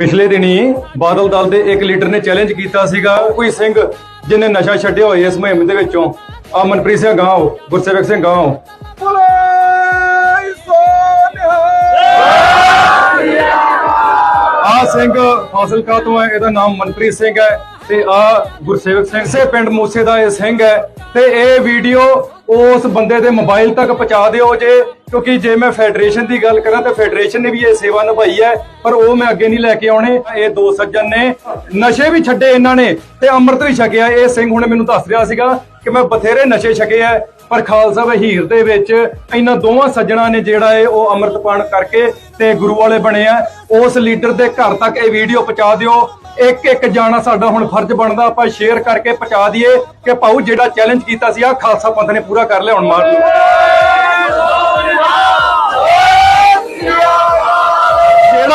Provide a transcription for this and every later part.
ਪਿਛਲੇ ਦਿਨੀ ਬਾਦਲ ਦਲ ਦੇ ਇੱਕ ਲੀਡਰ ਨੇ ਚੈਲੰਜ ਕੀਤਾ ਸੀਗਾ ਕੋਈ ਸਿੰਘ ਜਿਹਨੇ ਨਸ਼ਾ ਛੱਡਿਆ ਹੋਇਆ ਇਸ ਮੁਹਿੰਮ ਦੇ ਵਿੱਚੋਂ। ਆ ਮਨਪ੍ਰੀਤ ਸਿੰਘ ਗਾਂਵ ਗੁਰਸੇਵਕ ਸਿੰਘ ਗਾਂਵ ਆ ਸਿੰਘ ਫਾਜ਼ਿਲਕਾ ਤੋਂ ਹੈ, ਇਹਦਾ ਨਾਮ ਮਨਪ੍ਰੀਤ ਸਿੰਘ ਹੈ ਤੇ ਆ ਗੁਰਸੇਵਕ ਸਿੰਘ ਸੇ ਪਿੰਡ ਮੂਸੇ ਦਾ ਇਹ ਸਿੰਘ ਹੈ ਤੇ ਇਹ ਵੀਡੀਓ ਉਸ ਬੰਦੇ ਦੇ ਮੋਬਾਈਲ ਤੱਕ ਪਹੁੰਚਾ ਦਿਓ ਜੇ, ਕਿਉਂਕਿ ਜੇ ਮੈਂ ਫੈਡਰੇਸ਼ਨ ਦੀ ਗੱਲ ਕਰਾਂ ਤਾਂ ਫੈਡਰੇਸ਼ਨ ਨੇ ਵੀ ਇਹ ਸੇਵਾ ਨਿਭਾਈ ਹੈ, ਪਰ ਉਹ ਮੈਂ ਅੱਗੇ ਨਹੀਂ ਲੈ ਕੇ ਆਉਣੇ। ਇਹ ਦੋ ਸੱਜਣ ਨੇ। ਨਸ਼ੇ ਵੀ ਛੱਡੇ ਇਹਨਾਂ ਨੇ ਤੇ ਅੰਮ੍ਰਿਤ ਵੀ ਛਕਿਆ। ਇਹ ਸਿੰਘ ਹੁਣ ਮੈਨੂੰ ਦੱਸ ਰਿਹਾ ਸੀਗਾ ਕਿ ਮੈਂ ਬਥੇਰੇ ਨਸ਼ੇ ਛਕੇ ਆ ਪਰ ਖਾਲਸਾ ਵਹੀਰ ਦੇ ਵਿੱਚ ਇਹਨਾਂ ਦੋਵਾਂ ਸੱਜਣਾ ਨੇ ਜਿਹੜਾ ਹੈ ਉਹ ਅੰਮ੍ਰਿਤਪਾਨ ਕਰਕੇ ਤੇ ਗੁਰੂ ਵਾਲੇ ਬਣੇ ਆ ਉਸ ਲੀਡਰ ਦੇ ਘਰ ਤੱਕ ਇਹ ਵੀਡੀਓ ਪਹੁੰਚਾ ਦਿਓ। ਇੱਕ ਇੱਕ ਜਾਣਾ ਸਾਡਾ ਹੁਣ ਫਰਜ਼ ਬਣਦਾ, ਆਪਾਂ ਸ਼ੇਅਰ ਕਰਕੇ ਪਹੁੰਚਾ ਦਈਏ ਕਿ ਭਾਊ ਜਿਹੜਾ ਚੈਲੰਜ ਕੀਤਾ ਸੀ ਆ ਖਾਲਸਾ ਪੰਥ ਨੇ ਪੂਰਾ ਕਰ ਲਿਆ ਹੁਣ ਮਾਰ ਨੂੰ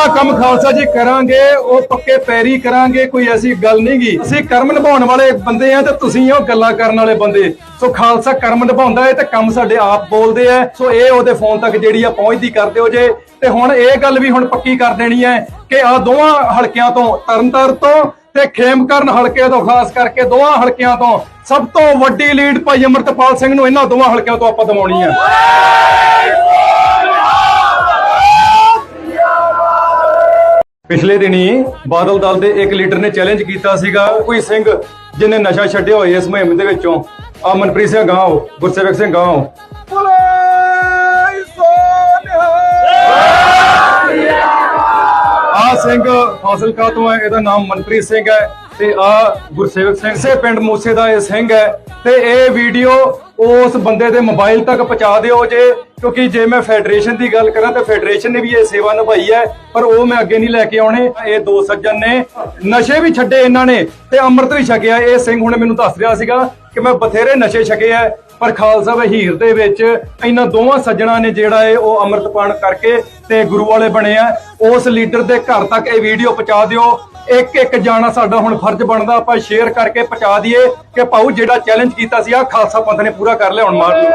ਜਿਹੜਾ ਕੰਮ ਖਾਲਸਾ ਜੀ ਕਰਾਂਗੇ, ਉਹ ਪੱਕੇ ਪੈਰੀ ਕਰਾਂਗੇ, ਕੋਈ ਐਸੀ ਗੱਲ ਨਹੀਂਗੀ ਅਸੀਂ ਕਰਮ ਨਿਭਾਉਣ ਵਾਲੇ ਬੰਦੇ ਆ ਤੇ ਤੁਸੀਂ ਉਹ ਗੱਲਾਂ ਕਰਨ ਵਾਲੇ ਬੰਦੇ। ਸੋ ਖਾਲਸਾ ਕਰਮ ਨਿਭਾਉਂਦਾ ਹੈ ਤੇ ਕੰਮ ਸਾਡੇ ਆਪ ਬੋਲਦੇ ਆ। ਸੋ ਇਹ ਉਹਦੇ ਫੋਨ ਤੱਕ ਜਿਹੜੀ ਆ ਪਹੁੰਚਦੀ ਕਰ ਦਿਓ ਜੇ। ਤੇ ਹੁਣ ਇਹ ਗੱਲ ਵੀ ਹੁਣ ਪੱਕੀ ਕਰ ਦੇਣੀ ਹੈ ਕਿ ਆ ਦੋਵਾਂ ਹਲਕਿਆਂ ਤੋਂ, ਤਰਨਤਾਰਨ ਤੋਂ ਤੇ ਖੇਮਕਰਨ ਹਲਕੇ ਤੋਂ, ਖਾਸ ਕਰਕੇ ਦੋਵਾਂ ਹਲਕਿਆਂ ਤੋਂ, ਸਭ ਤੋਂ ਵੱਡੀ ਲੀਡ ਭਾਈ ਅਮਰਤਪਾਲ ਸਿੰਘ ਨੂੰ ਇਹਨਾਂ ਦੋਵਾਂ ਹਲਕਿਆਂ ਤੋਂ ਆਪਾਂ ਦਿਵਾਉਣੀ ਹੈ ਪਿਛਲੇ ਦਿਨੀ ਬਾਦਲ ਦਲ ਦੇ ਇੱਕ ਲੀਡਰ ਨੇ ਚੈਲੰਜ ਕੀਤਾ ਸੀਗਾ ਕੋਈ ਸਿੰਘ ਜਿਹਨੇ ਨਸ਼ਾ ਛੱਡਿਆ ਹੋਇਆ ਇਸ ਮੁਹਿੰਮ ਦੇ ਵਿੱਚੋਂ। ਆ ਮਨਪ੍ਰੀਤ ਸਿੰਘ ਗਾਂਵ ਗੁਰਸੇਵਕ ਸਿੰਘ ਗਾਂਵ ਆ ਸਿੰਘ ਫਾਜ਼ਿਲਕਾ ਤੋਂ ਹੈ, ਇਹਦਾ ਨਾਮ ਮਨਪ੍ਰੀਤ ਸਿੰਘ ਹੈ ਤੇ ਆ ਗੁਰਸੇਵਕ ਸਿੰਘ ਸੇ ਪਿੰਡ ਮੂਸੇ ਦਾ ਇਹ ਸਿੰਘ ਹੈ ਤੇ ਇਹ ਵੀਡੀਓ ਉਸ ਬੰਦੇ ਦੇ ਮੋਬਾਈਲ ਤੱਕ ਪਹੁੰਚਾ ਦਿਓ ਜੇ, ਕਿਉਂਕਿ ਜੇ ਮੈਂ ਫੈਡਰੇਸ਼ਨ ਦੀ ਗੱਲ ਕਰਾਂ ਤਾਂ ਫੈਡਰੇਸ਼ਨ ਨੇ ਵੀ ਇਹ ਸੇਵਾ ਨਿਭਾਈ ਹੈ, ਪਰ ਉਹ ਮੈਂ ਅੱਗੇ ਨਹੀਂ ਲੈ ਕੇ ਆਉਣੇ। ਇਹ ਦੋ ਸੱਜਣ ਨੇ। ਨਸ਼ੇ ਵੀ ਛੱਡੇ ਇਹਨਾਂ ਨੇ ਤੇ ਅੰਮ੍ਰਿਤ ਵੀ ਛਕਿਆ। ਇਹ ਸਿੰਘ ਹੁਣ ਮੈਨੂੰ ਦੱਸ ਰਿਹਾ ਸੀਗਾ ਕਿ ਮੈਂ ਬਥੇਰੇ ਨਸ਼ੇ ਛਕੇ ਆ ਪਰ ਖਾਲਸਾ ਵਹੀਰ ਦੇ ਵਿੱਚ ਇਹਨਾਂ ਦੋਵਾਂ ਸੱਜਣਾ ਨੇ ਜਿਹੜਾ ਹੈ ਉਹ ਅੰਮ੍ਰਿਤਪਾਨ ਕਰਕੇ ਤੇ ਗੁਰੂ ਵਾਲੇ ਬਣੇ ਆ। ਉਸ ਲੀਡਰ ਦੇ ਘਰ ਤੱਕ ਇਹ ਵੀਡੀਓ ਪਹੁੰਚਾ ਦਿਓ। ਇੱਕ ਇੱਕ ਜਾਣਾ ਸਾਡਾ ਹੁਣ ਫਰਜ਼ ਬਣਦਾ, ਆਪਾਂ ਸ਼ੇਅਰ ਕਰਕੇ ਪਹੁੰਚਾ ਦਈਏ ਕਿ ਭਾਊ ਜਿਹੜਾ ਚੈਲੰਜ ਕੀਤਾ ਸੀ ਆ ਖਾਲਸਾ ਪੰਥ ਨੇ ਪੂਰਾ ਕਰ ਲਿਆ, ਹੁਣ ਮਾਰ ਲਓ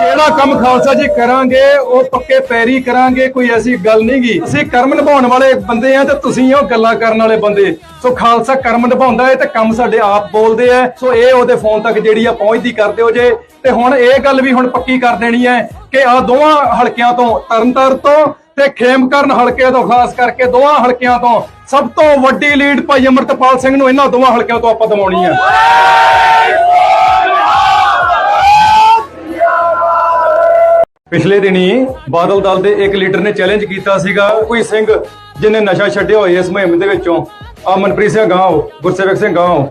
ਜਿਹੜਾ ਕੰਮ ਖਾਲਸਾ ਜੀ ਕਰਾਂਗੇ, ਉਹ ਪੱਕੇ ਪੈਰੀ ਕਰਾਂਗੇ, ਕੋਈ ਐਸੀ ਗੱਲ ਨਹੀਂਗੀ ਅਸੀਂ ਕਰਮ ਨਿਭਾਉਣ ਵਾਲੇ ਬੰਦੇ ਆ ਤੇ ਤੁਸੀਂ ਉਹ ਗੱਲਾਂ ਕਰਨ ਵਾਲੇ ਬੰਦੇ। ਸੋ ਖਾਲਸਾ ਕਰਮ ਨਿਭਾਉਂਦਾ ਹੈ ਤੇ ਕੰਮ ਸਾਡੇ ਆਪ ਬੋਲਦੇ ਆ। ਸੋ ਇਹ ਉਹਦੇ ਫੋਨ ਤੱਕ ਜਿਹੜੀ ਆ ਪਹੁੰਚਦੀ ਕਰ ਦਿਓ ਜੇ। ਤੇ ਹੁਣ ਇਹ ਗੱਲ ਵੀ ਹੁਣ ਪੱਕੀ ਕਰ ਦੇਣੀ ਹੈ ਕਿ ਆ ਦੋਵਾਂ ਹਲਕਿਆਂ ਤੋਂ ਤਰਨਤਾਰਨ ਤੋਂ ਤੇ ਖੇਮਕਰਨ ਹਲਕੇ ਤੋਂ, ਖਾਸ ਕਰਕੇ ਦੋਵਾਂ ਹਲਕਿਆਂ ਤੋਂ ਸਭ ਤੋਂ ਵੱਡੀ ਲੀਡ ਭਾਈ ਅਮਰਤਪਾਲ ਸਿੰਘ ਨੂੰ ਇਹਨਾਂ ਦੋਵਾਂ ਹਲਕਿਆਂ ਤੋਂ ਆਪਾਂ ਦਵਾਉਣੀ ਹੈ। ਪਿਛਲੇ ਦਿਨੀ ਬਾਦਲ ਦਲ ਦੇ ਇੱਕ ਲੀਡਰ ਨੇ ਚੈਲੰਜ ਕੀਤਾ ਸੀਗਾ ਕੋਈ ਸਿੰਘ ਜਿਹਨੇ ਨਸ਼ਾ ਛੱਡਿਆ ਹੋਇਆ ਇਸ ਮੁਹਿੰਮ ਦੇ ਵਿੱਚੋਂ। ਆ ਮਨਪ੍ਰੀਤ ਸਿੰਘ ਗਾਂਵ ਗੁਰਸੇਵਕ ਸਿੰਘ ਗਾਂਵ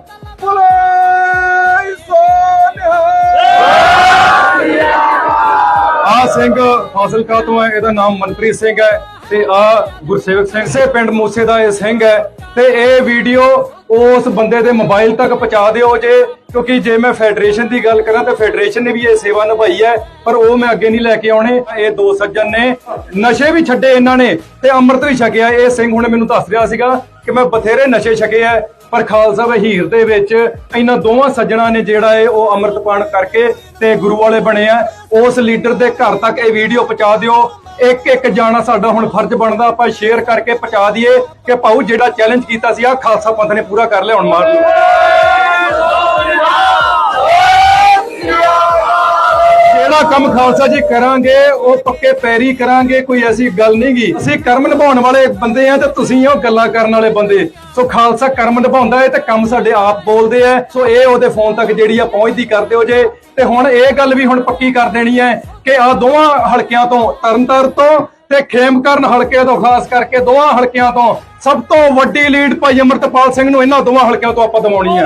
ਆ ਸਿੰਘ ਫਾਜ਼ਿਲਕਾ ਤੋਂ ਹੈ, ਇਹਦਾ ਨਾਮ ਮਨਪ੍ਰੀਤ ਸਿੰਘ ਹੈ ਤੇ ਆ ਗੁਰਸੇਵਕ ਸਿੰਘ ਸੇ ਪਿੰਡ ਮੂਸੇ ਦਾ ਇਹ ਸਿੰਘ ਹੈ ਤੇ ਇਹ ਵੀਡੀਓ ਉਸ ਬੰਦੇ ਦੇ ਮੋਬਾਈਲ ਤੱਕ ਪਹੁੰਚਾ ਦਿਓ ਜੇ, ਕਿਉਂਕਿ ਜੇ ਮੈਂ ਫੈਡਰੇਸ਼ਨ ਦੀ ਗੱਲ ਕਰਾਂ ਤਾਂ ਫੈਡਰੇਸ਼ਨ ਨੇ ਵੀ ਇਹ ਸੇਵਾ ਨਿਭਾਈ ਹੈ, ਪਰ ਉਹ ਮੈਂ ਅੱਗੇ ਨਹੀਂ ਲੈ ਕੇ ਆਉਣੇ। ਇਹ ਦੋ ਸੱਜਣ ਨੇ, ਨਸ਼ੇ ਵੀ ਛੱਡੇ ਇਹਨਾਂ ਨੇ ਤੇ ਅੰਮ੍ਰਿਤ ਵੀ ਛਕਿਆ। ਇਹ ਸਿੰਘ ਹੁਣ ਮੈਨੂੰ ਦੱਸ ਰਿਹਾ ਸੀਗਾ ਕਿ ਮੈਂ ਬਥੇਰੇ ਨਸ਼ੇ ਛਕੇ ਆ ਪਰ ਖਾਲਸਾ ਵਹੀਰ ਦੇ ਵਿੱਚ ਇਹਨਾਂ ਦੋਵਾਂ ਸੱਜਣਾ ਨੇ ਜਿਹੜਾ ਹੈ ਉਹ ਅੰਮ੍ਰਿਤਪਾਨ ਕਰਕੇ ਤੇ ਗੁਰੂ ਵਾਲੇ ਬਣੇ ਆ। ਉਸ ਲੀਡਰ ਦੇ ਘਰ ਤੱਕ ਇਹ ਵੀਡੀਓ ਪਹੁੰਚਾ ਦਿਓ। ਇੱਕ ਇੱਕ ਜਾਣਾ ਸਾਡਾ ਹੁਣ ਫਰਜ਼ ਬਣਦਾ, ਆਪਾਂ ਸ਼ੇਅਰ ਕਰਕੇ ਪਹੁੰਚਾ ਦਈਏ ਕਿ ਭਾਊ ਜਿਹੜਾ ਚੈਲੰਜ ਕੀਤਾ ਸੀ ਆ ਖਾਲਸਾ ਪੰਥ ਨੇ ਪੂਰਾ ਕਰ ਲਿਆ, ਹੁਣ ਮਾਰ ਜਿਹੜਾ ਕੰਮ ਖਾਲਸਾ ਜੀ ਕਰਾਂਗੇ, ਉਹ ਪੱਕੇ ਪੈਰੀ ਕਰਾਂਗੇ, ਕੋਈ ਐਸੀ ਗੱਲ ਨਹੀਂਗੀ ਅਸੀਂ ਕਰਮ ਨਿਭਾਉਣ ਵਾਲੇ ਬੰਦੇ ਆ ਤੇ ਤੁਸੀਂ ਉਹ ਗੱਲਾਂ ਕਰਨ ਵਾਲੇ ਬੰਦੇ। ਸੋ ਖਾਲਸਾ ਕਰਮ ਨਿਭਾਉਂਦਾ ਹੈ ਤੇ ਕੰਮ ਸਾਡੇ ਆਪ ਬੋਲਦੇ ਆ। ਸੋ ਇਹ ਉਹਦੇ ਫੋਨ ਤੱਕ ਜਿਹੜੀ ਆ ਪਹੁੰਚਦੀ ਕਰ ਦਿਓ ਜੇ। ਤੇ ਹੁਣ ਇਹ ਗੱਲ ਵੀ ਹੁਣ ਪੱਕੀ ਕਰ ਦੇਣੀ ਹੈ ਕਿ ਆ ਦੋਵਾਂ ਹਲਕਿਆਂ ਤੋਂ ਤਰਨਤਾਰਨ ਤੋਂ ਤੇ ਖੇਮਕਰਨ ਹਲਕੇ ਤੋਂ, ਖਾਸ ਕਰਕੇ ਦੋਵਾਂ ਹਲਕਿਆਂ ਤੋਂ, ਸਭ ਤੋਂ ਵੱਡੀ ਲੀਡ ਭਾਈ ਅਮਰਤਪਾਲ ਸਿੰਘ ਨੂੰ ਇਹਨਾਂ ਦੋਵਾਂ ਹਲਕਿਆਂ ਤੋਂ ਆਪਾਂ ਦਿਵਾਉਣੀ ਹੈ